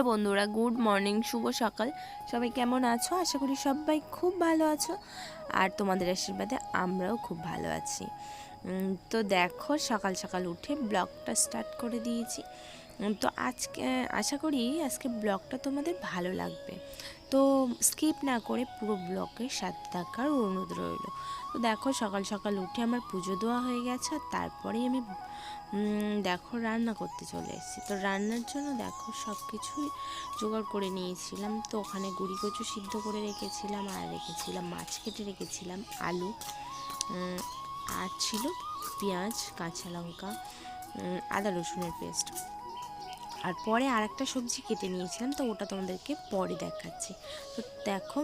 Hello বন্ধুরা, good morning, শুভ সকাল। সবাই কেমন আছো? আশা করি সবাই খুব ভালো আছো। আর তোমাদের আশীর্বাদে আমরাও খুব ভালো আছি। তো দেখো, সকাল সকাল উঠে ব্লগটা স্টার্ট করে দিয়েছি। তো আজকে, আশা করি আজকে ব্লগটা তোমাদের ভালো লাগবে। তো স্কিপ না করে পুরো ব্লগের সাথে থাকার অনুরোধ রইল। তো দেখো সকাল সকাল উঠে আমার পুজো দেওয়া হয়ে গেছে, আর তারপরেই আমি দেখো রান্না করতে চলে এসেছি। তো রান্নার জন্য দেখো সব কিছুই জোগাড় করে নিয়েছিলাম। তো ওখানে গুড়ি কচু সিদ্ধ করে রেখেছিলাম, আর রেখেছিলাম মাছ কেটে রেখেছিলাম, আলু আর ছিল পেঁয়াজ, কাঁচা লঙ্কা আদা রসুনের পেস্ট। আর পরে আর একটা সবজি কেটে নিয়েছিলাম, তো ওটা তোমাদেরকে পরে দেখাচ্ছি। তো দেখো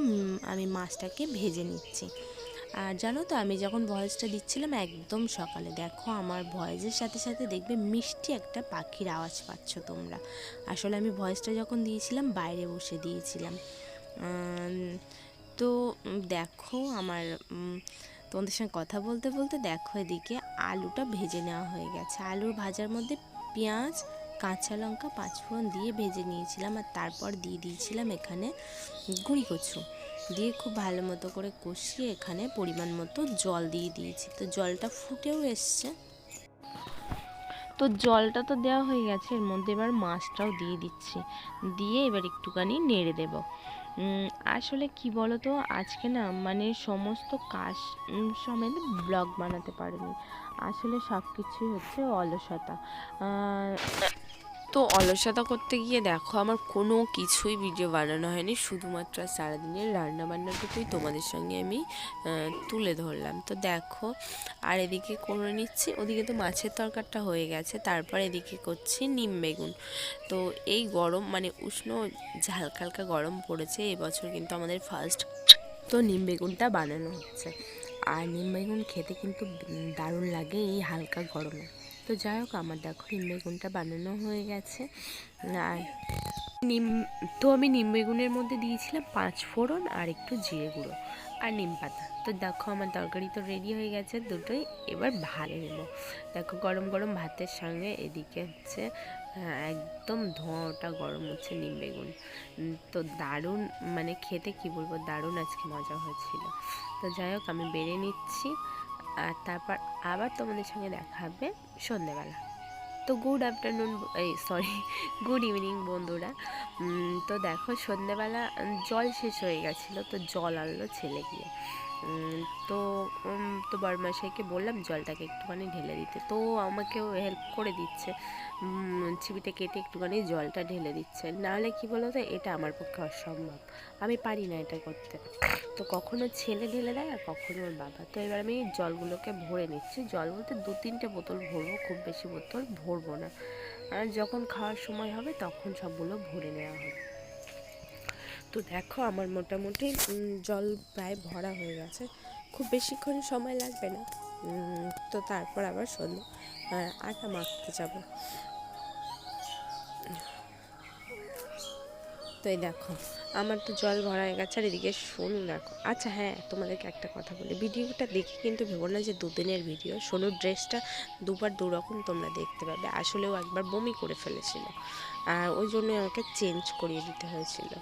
আমি মাছটাকে ভেজে নিচ্ছি। আর জানো তো, আমি যখন ভয়েসটা দিচ্ছিলাম একদম সকালে, দেখো আমার ভয়েসের সাথে সাথে দেখবে মিষ্টি একটা পাখির আওয়াজ পাচ্ছ তোমরা। আসলে আমি ভয়েসটা যখন দিয়েছিলাম, বাইরে বসে দিয়েছিলাম। তো দেখো আমার তোমাদের সঙ্গে কথা বলতে বলতে দেখো এদিকে আলুটা ভেজে নেওয়া হয়ে গেছে। আলুর ভাজার মধ্যে পেঁয়াজ কাঁচা লঙ্কা, পাঁচফোড়ন দিয়ে ভেজে নিয়েছিলাম আর তারপর দিয়ে দিয়েছিলাম এখানে গুঁড়ি কচু। দিয়ে খুব ভালো মতো করে কষিয়ে এখানে পরিমাণ মতো জল দিয়ে দিয়েছি। তো জলটা ফুটেও এসছে। তো জলটা তো দেওয়া হয়ে গেছে, এর মধ্যে এবার মাছটাও দিয়ে দিচ্ছি। দিয়ে এবার একটুখানি নেড়ে দেব। আসলে কি বলো তো আজকে না মানে সমস্ত কাজ সমেত ব্লগ বানাতে পারিনি। আসলে সব কিছুই হচ্ছে অলসতা। তো অলসতা করতে গিয়ে দেখো আমার কোনো কিছুই ভিডিও বানানো হয়নি। শুধুমাত্র সারাদিনের রান্না বান্নাটুকুই তোমাদের সঙ্গে আমি তুলে ধরলাম। তো দেখো, আর এদিকে করে নিচ্ছি। ওদিকে তো মাছের তরকারটা হয়ে গেছে। তারপর এদিকে করছি নিম বেগুন। তো এই গরম মানে উষ্ণ যে হালকা হালকা গরম পড়েছে এবছর কিন্তু আমাদের ফার্স্ট তো নিম বেগুনটা বানানো হচ্ছে। আর নিম বেগুন খেতে কিন্তু দারুণ লাগে এই হালকা গরমে। তো যাই হোক আমার দেখো নিম বেগুনটা বানানো হয়ে গেছে। আর নিম তো আমি নিম বেগুনের মধ্যে দিয়েছিলাম পাঁচ ফোড়ন আর একটু জিরে গুঁড়ো আর নিম পাতা। তো দেখো আমার তরকারি তো রেডি হয়ে গেছে দুটোই এবার ভালো নেব। দেখো গরম গরম ভাতের সঙ্গে এদিকে হচ্ছে আহ, একদম ধোঁয়াটা গরম হচ্ছে নিম বেগুন। তো দারুণ মানে খেতে কি বলব দারুণ আজকে মজা হয়েছিল। তো যাই হোক আমি বেড়ে নিচ্ছি। আর তারপর আবার তোমাদের সঙ্গে দেখা হবে। সন্ধেবেলা। তো গুড আফটারনুন এই সরি গুড ইভিনিং বন্ধুরা। তো দেখো সন্ধ্যেবেলা জল শেষ হয়ে গেছিল, তো জল আনলো ছেলে গিয়ে। তো তো বরমাসাইকে বললাম জলটাকে একটুখানি ঢেলে দিতে। তো আমাকেও হেল্প করে দিচ্ছে। চিবিটা কেটে একটুখানি জলটা ঢেলে দিচ্ছে। নাহলে কি বলো তো এটা আমার পক্ষে অসম্ভব। আমি পারি না এটা করতে। তো কখনো ছেলে ঢেলে দেয় আর কখনো ওর বাবা। তো এবার আমি জলগুলোকে ভরে নিচ্ছি। জল বলতে দু তিনটে বোতল ভরবো, খুব বেশি বোতল ভরবো না। আর যখন খাওয়ার সময় হবে, তখন সবগুলো ভরে নেওয়া হবে। তো দেখো আমার মোটামুটি জল প্রায় ভরা হয়ে গেছে। খুব বেশিক্ষণ সময় লাগবে না। তো তারপর আবার সন্ধ্যে আটা মাখতে যাব। তো এই দেখো, আমার তো জল ভরা হয়ে গেছে, আর এদিকে সোনু দেখো। আচ্ছা হ্যাঁ তোমাদেরকে একটা কথা বলি। ভিডিওটা দেখে কিন্তু ভেবো না যে দুদিনের ভিডিও। সোনুর ড্রেসটা দুবার দু রকম তোমরা দেখতে পাবে। আসলেও একবার বমি করে ফেলেছিল। আর ওই জন্য আমাকে চেঞ্জ করিয়ে দিতে হয়েছিল।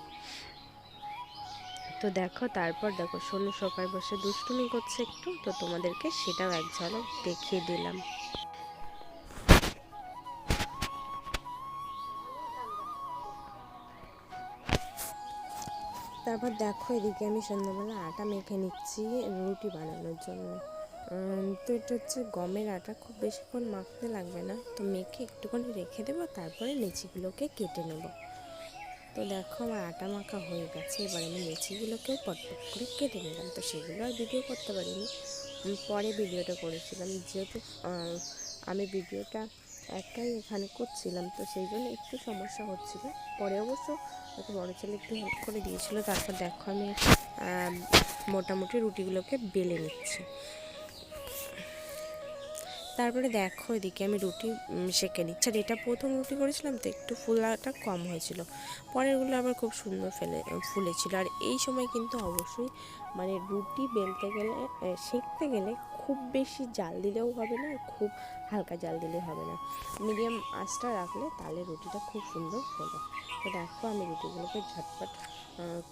তো দেখো, তারপর দেখো সোনু সোফায় বসে দুষ্টুমি করছে একটু, তো তোমাদেরকে সেটাও এক ঝলক দেখিয়ে দিলাম। তারপর দেখো, এদিকে আমি সন্ধ্যাবেলা আটা মেখে নিচ্ছি রুটি বানানোর জন্য। তো এটা হচ্ছে গমের আটা, খুব বেশিক্ষণ মাখতে লাগবে না। তো মেখে একটুখানি রেখে দেবো, তারপরে লিচিগুলোকে কেটে নেব। তো দেখো আমার আটা মাখা হয়ে গেছে, এবার আমি লিচিগুলোকেও পটপট করে কেটে নিলাম। তো সেগুলো আর ভিডিও করতে পারিনি। আমি পরে ভিডিওটা করেছিলাম, যেহেতু আমি ভিডিওটা একাই এখানে করছিলাম, তো সেই জন্য একটু সমস্যা হচ্ছিল। পরে অবশ্য একটা বড়ো ছেলে একটু হেল্প করে দিয়েছিলো। তারপর দেখো আমি মোটামুটি রুটিগুলোকে বেলে নিচ্ছি। তারপরে দেখো এদিকে আমি রুটি সেঁকে নিচ্ছি আর এটা প্রথম রুটি করেছিলাম তো একটু ফুলাটা কম হয়েছিল। পরেরগুলো আবার খুব সুন্দর ফেলে ফুলেছিল। আর এই সময় কিন্তু অবশ্যই মানে রুটি বেলতে গেলে সেঁকতে গেলে খুব বেশি জাল দিলেও হবে না খুব হালকা জাল দিলে হবে না। মিডিয়াম আঁচটা রাখলে তাহলে রুটিটা খুব সুন্দর হবে তো দেখো আমি রুটিগুলোকে ঝটপট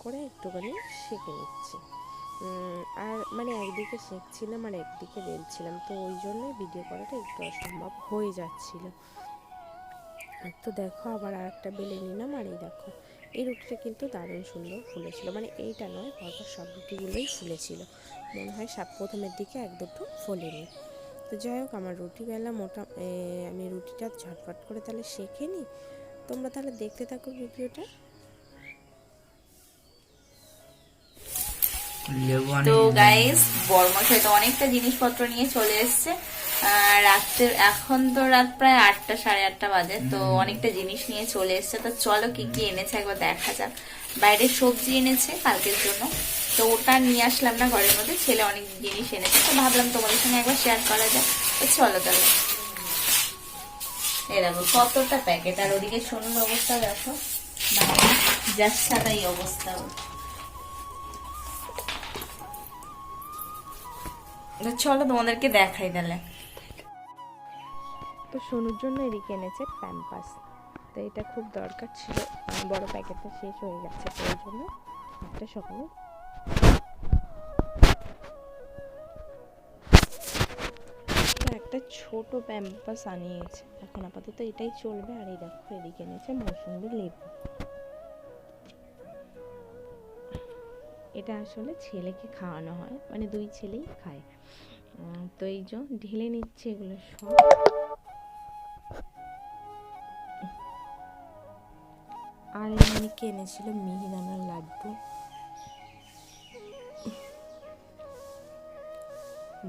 করে একটুখানি সেঁকে নিচ্ছি। আর মানে একদিকে সেঁকছিলাম আর একদিকে বেলছিলাম তো ওই জন্যই ভিডিও করাটা একটু অসম্ভব হয়ে যাচ্ছিল। তো দেখো, আবার আর একটা বেলে নিলাম, আর এই দেখো, এই রুটিটা কিন্তু দারুণ সুন্দর ফুলেছিল। মানে এইটা নয় পরপর সব রুটিগুলোই ফুলেছিল। মনে হয় সব প্রথমের দিকে এক দুটো ফোলেনি। তো যাই হোক, আমার রুটি বেলা মোটা আমি রুটিটা ঝটপট করে তাহলে শেখে নিই তোমরা তাহলে দেখতে থাকো ভিডিওটা। তো গাইস বর্মশাই তো অনেকটা জিনিসপত্র নিয়ে চলে এসছে। রাত্রে এখন তো রাত প্রায় আটটা সাড়ে আটটা বাজে তো অনেকটা জিনিস নিয়ে চলে এসছে। তো চলো কি কি এনেছে একবার দেখা যাক। বাইরে সবজি এনেছে কালকের জন্য। তো ওটা নিয়ে আসলাম না ঘরের মধ্যে ছেলে অনেক জিনিস এনেছে। তো ভাবলাম তোমাদের সঙ্গে একবার শেয়ার করা যায় তো চলো তাহলে। এই দেখো কতটা প্যাকেট আর ওদিকে সোনুর অবস্থা দেখো। জাস্ট সাদা এই অবস্থা। চলো তোমাদেরকে দেখাই তাহলে। তো সোনুর জন্য এদিকে এনেছে প্যাম্পাস। তো এটা খুব দরকার ছিল। বড় প্যাকেটটা শেষ হয়ে গেছে ওই জন্য একটা সকালে একটা ছোট প্যাম্পাস আনিয়েছে। এখন আপাতত এটাই চলবে, আর এই দেখো এদিকে এনেছে মৌসুমি লেবু। এটা আসলে ছেলেকে খাওয়ানো হয় মানে দুই ছেলেই খায়। তো এই যে ঢেলে নিচ্ছে এগুলো সব। আর এখানে কে এনেছিল মিহিদানার লাড্ডু।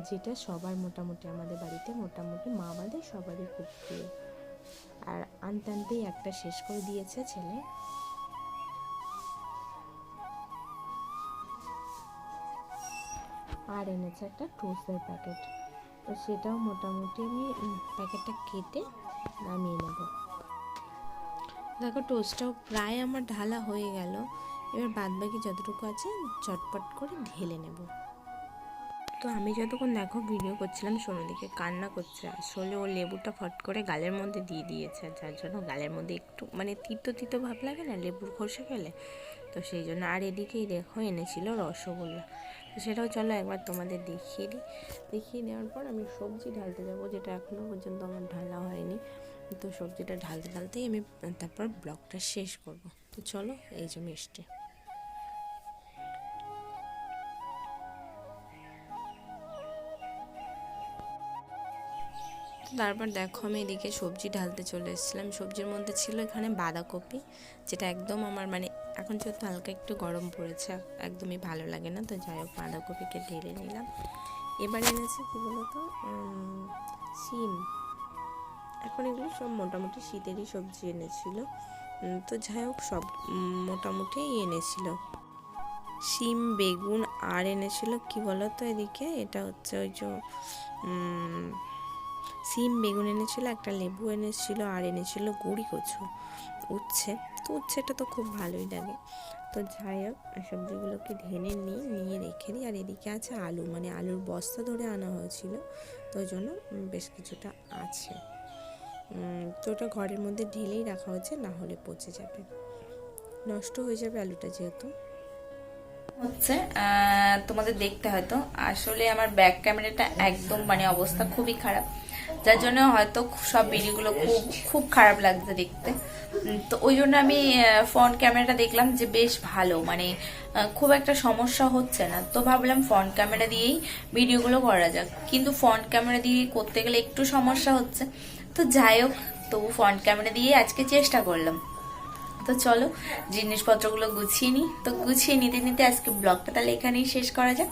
যেটা সবার মোটামুটি আমাদের বাড়িতে, মোটামুটি মা বাদে সবারই খুব প্রিয়। আর আনতে আনতেই একটা শেষ করে দিয়েছে ছেলে। আর এনেছে একটা টোস্টের প্যাকেট। তো সেটাও মোটামুটি আমি প্যাকেটটা কেটে নামিয়ে নেব। দেখো টোস্টটাও প্রায় আমার ঢালা হয়ে গেল। এবার বাদ বাকি যতটুকু আছে চটপট করে ঢেলে নেব। তো আমি যতক্ষণ দেখো ভিডিও করছিলাম সোনাদিকে কান্না করছে। আসলে ও লেবুটা ফট করে গালের মধ্যে দিয়ে দিয়েছে যার জন্য গালের মধ্যে একটু মানে তিতো তিতো ভাব লাগে না লেবুর খসে খেলে? তো সেই জন্য আর এদিকেই দেখো এনেছিল রসগোল্লা। সেটাও চলো একবার তোমাদের দেখিয়ে দিই। দেখিয়ে দেওয়ার পর আমি সবজি ঢালতে যাব, যেটা এখনও পর্যন্ত আমার ঢালা হয়নি। তো সবজিটা ঢালতে ঢালতেই আমি তারপর ব্লগটা শেষ করব। তো চলো, এই যে মিষ্টি। তারপর দেখো আমি এদিকে সবজি ঢালতে চলে এসেছিলাম। সবজির মধ্যে ছিল এখানে বাঁধাকপি, যেটা একদম আমার মানে এখন যেহেতু হালকা একটু গরম পড়েছে, একদমই ভালো লাগে না, তো যাই হোক, বাঁধাকপিকে ঢেলে নিলাম। এবার এনেছে কী বলতো শিম। এখন এগুলো সব মোটামুটি শীতেরই সবজি এনেছিল। তো যাই হোক, সব মোটামুটি এনেছিল। শিম, বেগুন আর এনেছিল কি বলতো এদিকে, এটা হচ্ছে ওই যে সিম বেগুন এনেছিল, একটা লেবু এনেছিল আর এনেছিল গুড়ি কচু। উচ্ছে, তো উচ্ছেটা তো খুব ভালোই লাগে। তো যাই হোক সবজিগুলোকে ঢেনে নিই নিয়ে রেখে দিই। আর এদিকে আছে আলু মানে আলুর বস্তা ধরে আনা হয়েছিল। তো জন্য বেশ কিছুটা আছে। তো ওটা ঘরের মধ্যে ঢেলেই রাখা হয়েছে, না হলে পচে যাবে। নষ্ট হয়ে যাবে আলুটা যেহেতু। হচ্ছে তোমাদের দেখতে হয়তো, আসলে আমার ব্যাক ক্যামেরাটা একদম মানে অবস্থা খুবই খারাপ। যার জন্য হয়তো সব বিড়িগুলো খুব খুব খারাপ লাগছে দেখতে। তো ওই জন্য আমি ফ্রন্ট ক্যামেরাটা দেখলাম যে বেশ ভালো। মানে খুব একটা সমস্যা হচ্ছে না। তো ভাবলাম ফ্রন্ট ক্যামেরা দিয়েই ভিডিওগুলো করা যাক। কিন্তু ফ্রন্ট ক্যামেরা দিয়ে করতে গেলে একটু সমস্যা হচ্ছে। তো যাই হোক, তবু ফ্রন্ট ক্যামেরা দিয়ে আজকে চেষ্টা করলাম। তো চলো জিনিসপত্রগুলো গুছিয়ে নিই। তো গুছিয়ে নিতে নিতে আজকে ব্লগটা তাহলে এখানেই শেষ করা যাক।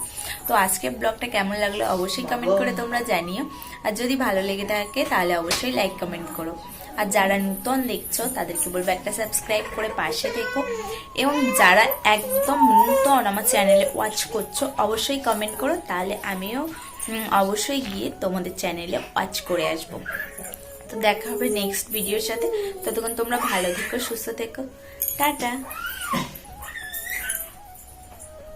তো আজকে ব্লগটা কেমন লাগল অবশ্যই কমেন্ট করে তোমরা জানিও। আর যদি ভালো লেগে থাকে তাহলে অবশ্যই লাইক কমেন্ট করো। আর যারা নূতন দেখছ তাদেরকে বলব একটা সাবস্ক্রাইব করে পাশে থেকো। এবং যারা একদম নূতন আমার চ্যানেলে ওয়াচ করছ অবশ্যই কমেন্ট করো। তাহলে আমিও অবশ্যই গিয়ে তোমাদের চ্যানেলে ওয়াচ করে আসব। তো দেখা হবে নেক্সট ভিডিওর সাথে। ততক্ষণ তোমরা ভালো থেকো সুস্থ থেকো। টাটা।